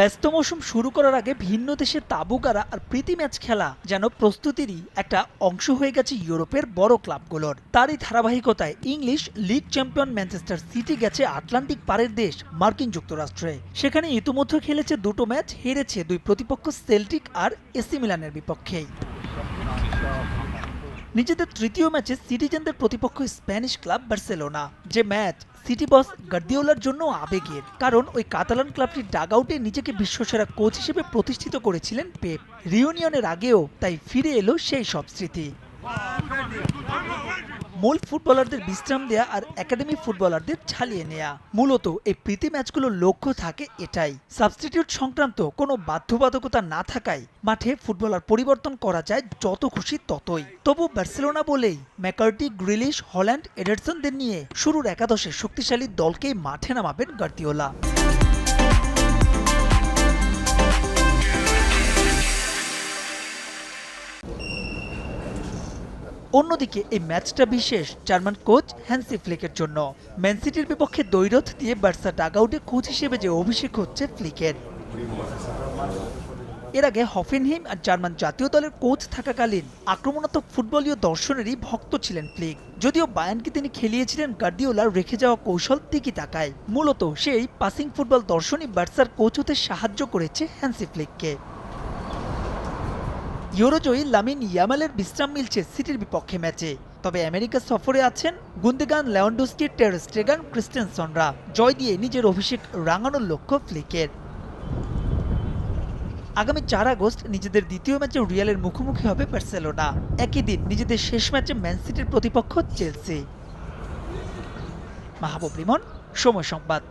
ব্যস্ত মৌসুম শুরু করার আগে ভিন্ন দেশে তাবু গাড়া আর প্রীতি ম্যাচ খেলা যেন প্রস্তুতিরই একটা অংশ হয়ে গেছে ইউরোপের বড় ক্লাবগুলোর। তারই ধারাবাহিকতায় English league champion Manchester City গেছে আটলান্টিক পারের দেশ মার্কিন যুক্তরাষ্ট্রে। সেখানে ইতিমধ্যে খেলেছে দুটো ম্যাচ, হেরেছে দুই প্রতিপক্ষ সেল্টিক আর এসি মিলানের বিপক্ষেই নিজেদের তৃতীয় ম্যাচে সিটিজেনদের প্রতিপক্ষ স্প্যানিশ ক্লাব বার্সেলোনা, যে ম্যাচ সিটি বস গার্দিওলার জন্য আবেগের। কারণ ওই কাতালান ক্লাবটি ডাগআউটে নিজেকে বিশ্বসেরা কোচ হিসেবে প্রতিষ্ঠিত করেছিলেন পেপ। রিউনিয়নের আগেও তাই ফিরে এলো সেই সব স্মৃতি। মূল ফুটবলারদের বিশ্রাম দেয়া আর একাডেমি ফুটবলারদের ছালিয়ে নেয়া। মূলত এই প্রীতি ম্যাচগুলোর লক্ষ্য থাকে এটাই। সাবস্টিটিউট সংক্রান্ত কোনো বাধ্যবাধকতা না থাকায় মাঠে ফুটবলার পরিবর্তন করা যায় যত খুশি ততই। তবু বার্সেলোনা বলেই ম্যাকার্টি, গ্রিলিশ, হল্যান্ড, এডারসনদের নিয়ে শুরুর একাদশে শক্তিশালী দলকেই মাঠে নামাবেন গার্দিওলা। অন্যদিকে এই ম্যাচটা বিশেষ জার্মান কোচ হ্যান্সি ফ্লিকের জন্য। ম্যান সিটির বিপক্ষে দৈরথ দিয়ে বার্সা ডাগআউটে কোচ হিসেবে যে অভিষেক হচ্ছে ফ্লিকের। এর আগে হফেনহিম আর জার্মান জাতীয় দলের কোচ থাকাকালীন আক্রমণাত্মক ফুটবলীয় দর্শনেরই ভক্ত ছিলেন ফ্লিক। যদিও বায়ানকে তিনি খেলিয়েছিলেন গার্দিওলার রেখে যাওয়া কৌশল তিকি তাকায়। মূলত সেই পাসিং ফুটবল দর্শনই বার্সার কোচ হতে সাহায্য করেছে হ্যান্সি ফ্লিককে। ইউরোজয়ী লামিন ইয়ামালের বিশ্রাম মিলছে সিটির বিপক্ষে ম্যাচে। তবে আমেরিকা সফরে আছেন গুন্দেগান লেওয়ান্ডোস্কি টেরস্টেগান ক্রিস্টেনসনরা জয় দিয়ে নিজের অভিষেক রাঙানোর লক্ষ্য ফ্লিকের। আগামী চার আগস্ট নিজেদের দ্বিতীয় ম্যাচে রিয়ালের মুখোমুখি হবে বার্সেলোনা। একই দিন নিজেদের শেষ ম্যাচে ম্যান সিটির প্রতিপক্ষ চেলসি। মাহবুব রিমন, সময় সংবাদ।